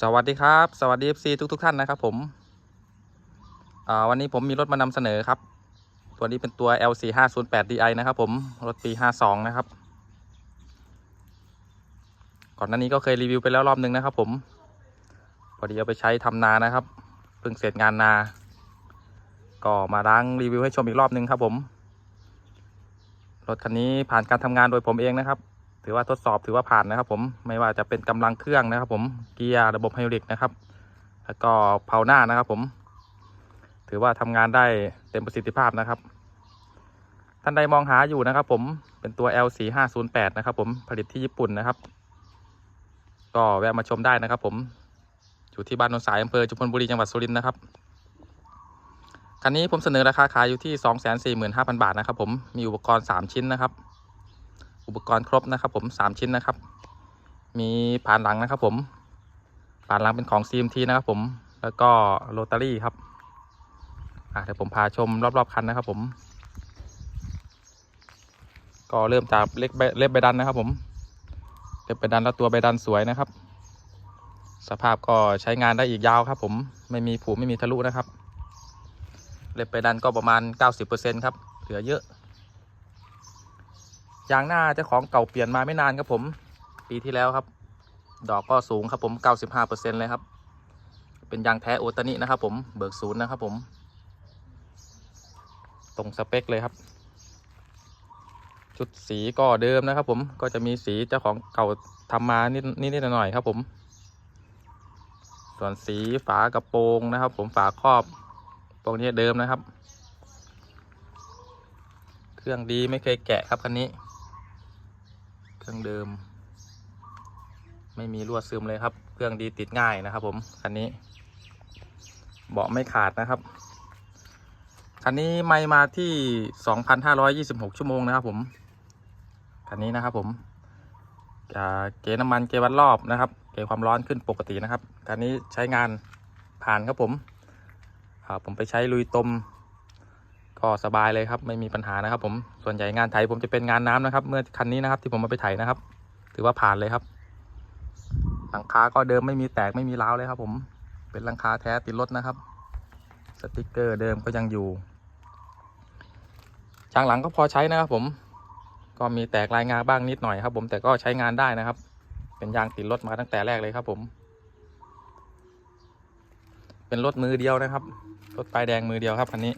สวัสดีครับ สวัสดี FC ทุกทุกๆท่านนะครับผมวันนี้ผมมีรถมานำเสนอครับ ตัวนี้เป็นตัว LC 5 0 8 DI นะครับผม รถปี 52 นะครับ ก่อนหน้านี้ก็เคยรีวิวไปแล้วรอบนึงนะครับผม พอดีเอาไปใช้ทำนานะครับ เพิ่งเสร็จงานนา ก็มาล้างรีวิวให้ชมอีกรอบนึงครับผม รถคันนี้ผ่านการทำงานโดยผมเองนะครับ ถือว่าทดสอบถือว่าผ่านนะครับ ผมไม่ว่าจะเป็นกำลังเครื่องนะครับ ผมเกียร์ระบบไฮดรอลิกนะครับ แล้วก็เพาหน้านะครับ ผม ถือว่าทำงานได้เต็มประสิทธิภาพนะครับ ท่านใดมองหาอยู่นะครับ ผมเป็นตัว L4 5 0 8 นะครับผมผลิตที่ญี่ปุ่นนะครับ ก็แวะมาชมได้นะครับ ผมอยู่ที่บ้านโนนสายอำเภอจุฬาบุรีจังหวัดสุรินทร์นะครับคันนี้ผมเสนอราคาขายอยู่ที่ 245,000 บาทนะครับ ผมมีอุปกรณ์ 3 ชิ้นนะครับ อุปกรณ์ครบนะครับผมสามชิ้นนะครับ มีผ่านหลังนะครับผมผ่านหลังเป็นของ CMT นะครับผมแล้วก็โรตารี่ครับอะเดี๋ยวผมพาชมรอบๆคันนะครับผม ก็เริ่มจากเล็กใบเล็บใบดันนะครับผมเล็บใบดันแล้วตัวใบดันสวยนะครับ สภาพก็ใช้งานได้อีกยาวครับ ผมไม่มีผุไม่มีทะลุนะครับ เล็บใบดันก็ประมาณ 90%ครับเหลือเยอะ ยางหน้าเจ้าของเก่าเปลี่ยนมาไม่นานครับผม ปีที่แล้วครับ ดอกก็สูงครับผม 95%เลยครับ เป็นยางแท้โอตานินะครับผม เบิกศูนย์นะครับผม ตรงสเปคเลยครับ ชุดสีก็เดิมนะครับผม ก็จะมีสีเจ้าของเก่าทำมานิดนิดๆหน่อยๆครับผม ส่วนสีฝากระโปรงนะครับ ผมฝาครอบตรงนี้เดิมนะครับ เครื่องดีไม่เคยแกะครับคันนี้ เครื่องเดิม ไม่มีรั่วซึมเลยครับ เครื่องดีติดง่ายนะครับ ผมคันนี้ เบาะไม่ขาดนะครับคันนี้ไม่มาที่ 2,526 ชั่วโมงนะครับผมคันนี้นะครับผมเกน้ำมันเกวัดรอบนะครับ เกความร้อนขึ้นปกตินะครับคันนี้ใช้งานผ่านครับผมผมไปใช้ลุยตม ก็สบายเลยครับไม่มีปัญหานะครับ ผมส่วนใหญ่งานไถผมจะเป็นงานน้ำนะครับ เมื่อคันนี้นะครับที่ผมมาไปไถนะครับ ถือว่าผ่านเลยครับ หลังคาก็เดิมไม่มีแตกไม่มีร้าวเลยครับ ผมเป็นหลังคาแท้ติดรถนะครับ สติกเกอร์เดิมก็ยังอยู่ช่างหลังก็พอใช้นะครับ ผมก็มีแตกลายงาบ้างนิดหน่อยครับ ผมแต่ก็ใช้งานได้นะครับ เป็นยางติดรถมาตั้งแต่แรกเลยครับ ผม เป็นรถมือเดียวนะครับรถป้ายแดงมือเดียวครับคันนี้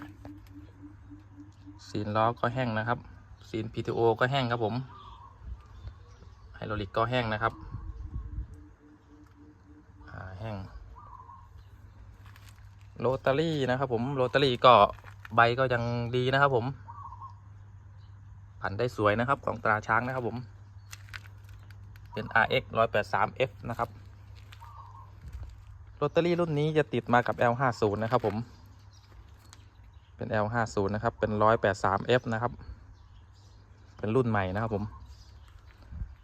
ซีนล้อก็แห้งนะครับซีน PTO ก็แห้งครับผมไฮดรอลิกก็แห้งนะครับแห้งโรตารี่นะครับ ผมโรตารี่ก็ใบก็ยังดีนะครับ ผมผันได้สวยนะครับของตราช้างนะครับผม เป็น RX 183F นะครับโรตารี่รุ่นนี้จะติดมากับ L50 นะครับผม เป็น L50 นะครับ เป็น 183F นะครับ เป็นรุ่นใหม่นะครับผม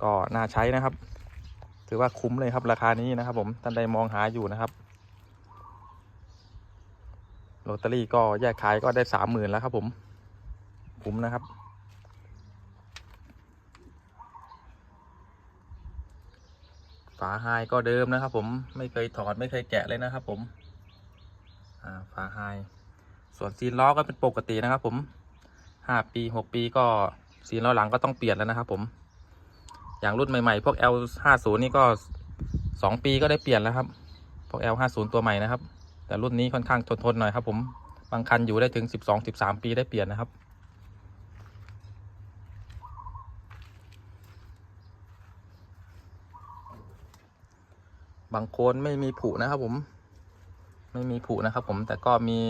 ก็น่าใช้นะครับ ถือว่าคุ้มเลยครับราคานี้นะครับ ผม ท่านใดมองหาอยู่นะครับ โรตารี่ก็แยกขายก็ได้สามหมื่นแล้วครับผม คุ้มนะครับฝาไฮก็เดิมนะครับผม ไม่เคยถอดไม่เคยแกะเลยนะครับผม อ่า ฝาไฮ ส่วนซีนล้อก็เป็นปกตินะครับ ผมห้าปีหกปีก็ซีนล้อหลังก็ต้องเปลี่ยนแล้วนะครับ ผม อย่างรุ่นใหม่ๆ พวก L ห้าศูนย์นี่ก็สองปีก็ได้เปลี่ยนแล้วครับ พวก L ห้าศูนย์ตัวใหม่นะครับ แต่รุ่นนี้ค่อนข้างทนทนหน่อยครับ ผมบางคันอยู่ได้ถึงสิบสองสิบสามปีได้เปลี่ยนนะครับบางโคนไม่มีผุนะครับผม ไม่มีผุนะครับผมแต่ก็มี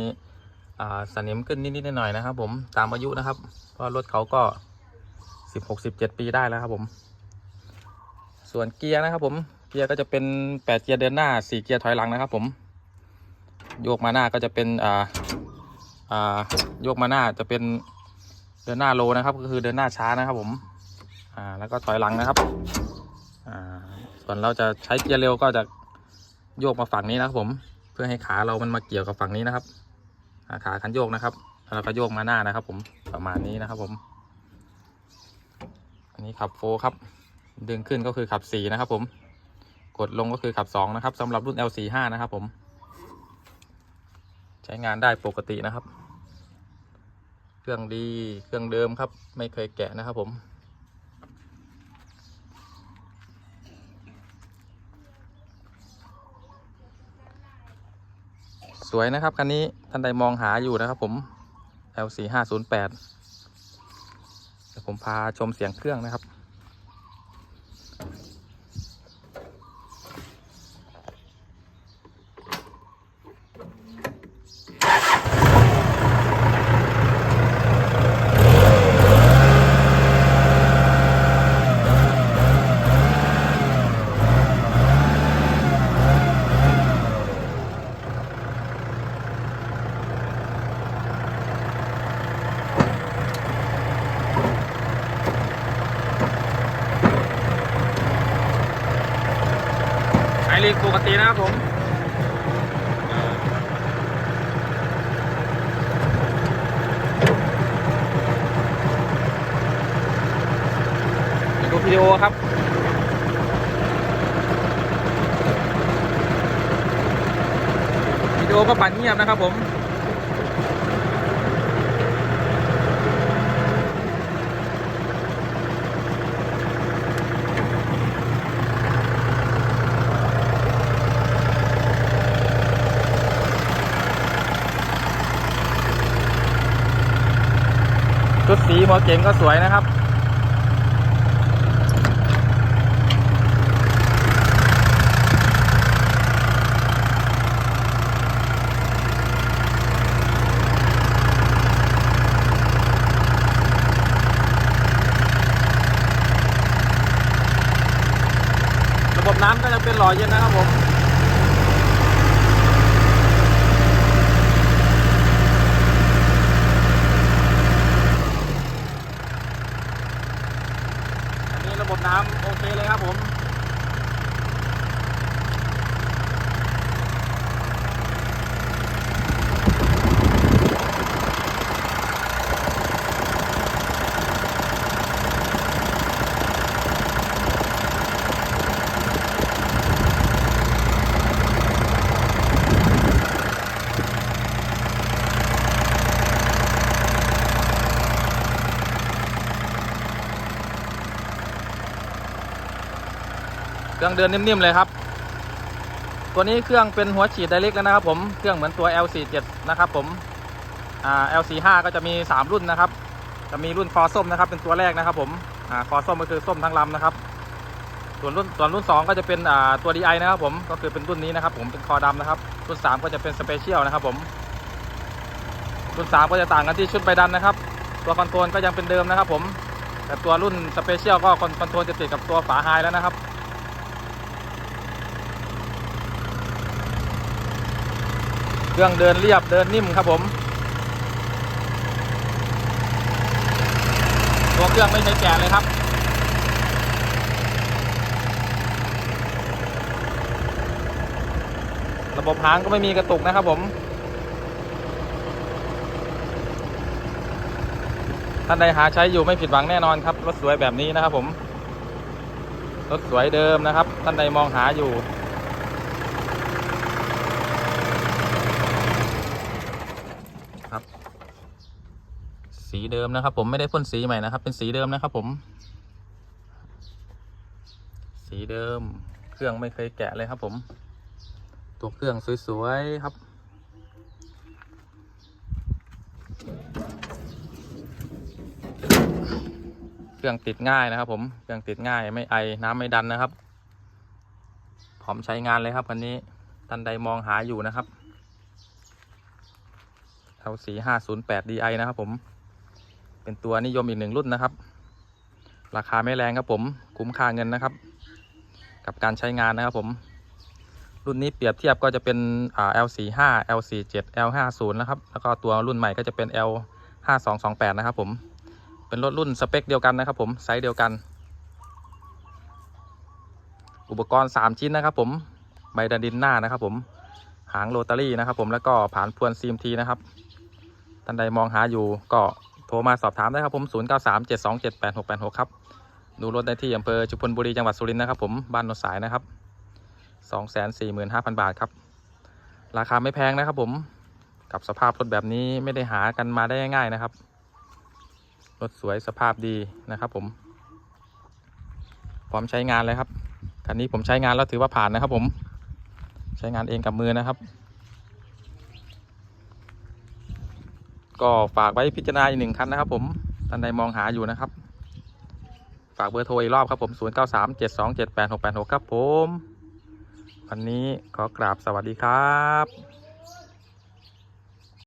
สนิมขึ้นนิดๆหน่อยๆนะครับ ผมตามอายุนะครับ เพราะรถเขาก็สิบหกสิบเจ็ดปีได้แล้วครับผม ส่วนเกียร์นะครับ ผมเกียร์ก็จะเป็นแปดเกียร์เดินหน้าสี่เกียร์ถอยหลังนะครับ ผมโยกมาหน้าก็จะเป็นอ่าอ่าโยกมาหน้าจะเป็นเดินหน้าโลนะครับ ก็คือเดินหน้าช้านะครับ ผมอ่าแล้วก็ถอยหลังนะครับอ่าส่วนเราจะใช้เกียร์เร็วก็จะโยกมาฝั่งนี้นะครับ ผมเพื่อให้ขาเรามันมาเกี่ยวกับฝั่งนี้นะครับ ขาคันโยกนะครับแล้วก็โยกมาหน้านะครับ ผมประมาณนี้นะครับ ผม อันนี้ขับโฟร์ครับ ดึงขึ้นก็คือขับสี่นะครับ ผม กดลงก็คือขับ2นะครับสำหรับรุ่น L45 นะครับ ผม ใช้งานได้ปกตินะครับ เครื่องดีเครื่องเดิมครับ ไม่เคยแกะนะครับ ผม สวยนะครับคันนี้ท่านใดมองหาอยู่นะครับผม L4508 เดี๋ยวผมพาชมเสียงเครื่องนะครับ ไอรีกปกตินะครับผมดูวิดีโอครับวิดีโอก็ปั่นเงียบนะครับผม ชุดสีหัวเก๋งก็สวยนะครับระบบน้ำก็จะเป็นหล่อเย็นนะครับผม อันนี้ระบบน้ำโอ เคเลยครับผม เครื่องเดินนิ่มๆเลยครับ ตัวนี้เครื่องเป็นหัวฉีดไดเรกแล้วนะครับ ผมเครื่องเหมือนตัว L47 นะครับ ผมอ่า L45 ก็จะมี 3 รุ่นนะครับ จะมีรุ่นคอส้มนะครับ เป็นตัวแรกนะครับ ผมอ่าคอส้มก็คือส้มทั้งลำนะครับ ส่วนรุ่นส่วนรุ่น 2 ก็จะเป็นอ่าตัว DI นะครับ ผมก็คือเป็นรุ่นนี้นะครับ ผมเป็นคอดำนะครับ รุ่น 3 ก็จะเป็นสเปเชียลนะครับ ผมรุ่น 3 ก็จะต่างกันที่ชุดใบดันนะครับ ตัวคอนโทรลก็ยังเป็นเดิมนะครับ ผมแต่ตัวรุ่นสเปเชียลก็คอนคอนโทรลจะติดกับตัวฝาไฮแล้วนะครับ เครื่องเดินเรียบเดินนิ่มครับผม ตัวเครื่องไม่ใช้แกะเลยครับ ระบบหางก็ไม่มีกระตุกนะครับผมท่านใดหาใช้อยู่ไม่ผิดหวังแน่นอนครับ รถสวยแบบนี้นะครับผม รถสวยเดิมนะครับ ท่านใดมองหาอยู่ ครับ สีเดิมนะครับผมไม่ได้พ่นสีใหม่นะครับ เป็นสีเดิมนะครับผม สีเดิม เครื่องไม่เคยแกะเลยครับผม ตัวเครื่องสวยๆครับเครื่องติดง่ายนะครับ ผม เครื่องติดง่ายไม่ไอน้ำไม่ดันนะครับ พร้อมใช้งานเลยครับคันนี้ท่านใดมองหาอยู่นะครับ L 4 5 0 8 DI นะครับผม เป็นตัวนิยมอีกหนึ่งรุ่นนะครับ ราคาไม่แรงครับผม คุ้มค่าเงินนะครับ กับการใช้งานนะครับผม รุ่นนี้เปรียบเทียบก็จะเป็นอ่า L 4 5 L 4 7 L 5 0 นะครับ แล้วก็ตัวรุ่นใหม่ก็จะเป็น L 5 2 2 8 นะครับผม เป็นรถรุ่นสเปคเดียวกันนะครับผม ไซส์เดียวกัน อุปกรณ์ 3 ชิ้นนะครับผม ใบดันดินหน้านะครับผม หางโรตารี่นะครับผม แล้วก็ผานพวน CMT นะครับท่านใดมองหาอยู่ก็ ทรมาสอบถามได้ครับผม0937278686ครับดูรถได้ที่อำเภอจุพลบุรีจังหวัดสุรินทร์นะครับผมบ้านโนนสายนะครับ 245,000 บาทครับ ราคาไม่แพงนะครับผมกับสภาพรถแบบนี้ไม่ได้หากันมาได้ง่ายๆนะครับรถสวยสภาพดีนะครับผม พร้อมใช้งานเลยครับคันนี้ผมใช้งานแล้วถือว่าผ่านนะครับผม ใช้งานเองกับมือนะครับ ก็ฝากไว้พิจารณาอีกหนึ่งคันนะครับ ผมท่านใดมองหาอยู่นะครับ ฝากเบอร์โทรอีกรอบครับผม 0 9 3 7 2 7 8 6 8 6 ครับผม วันนี้ขอกราบสวัสดีครับ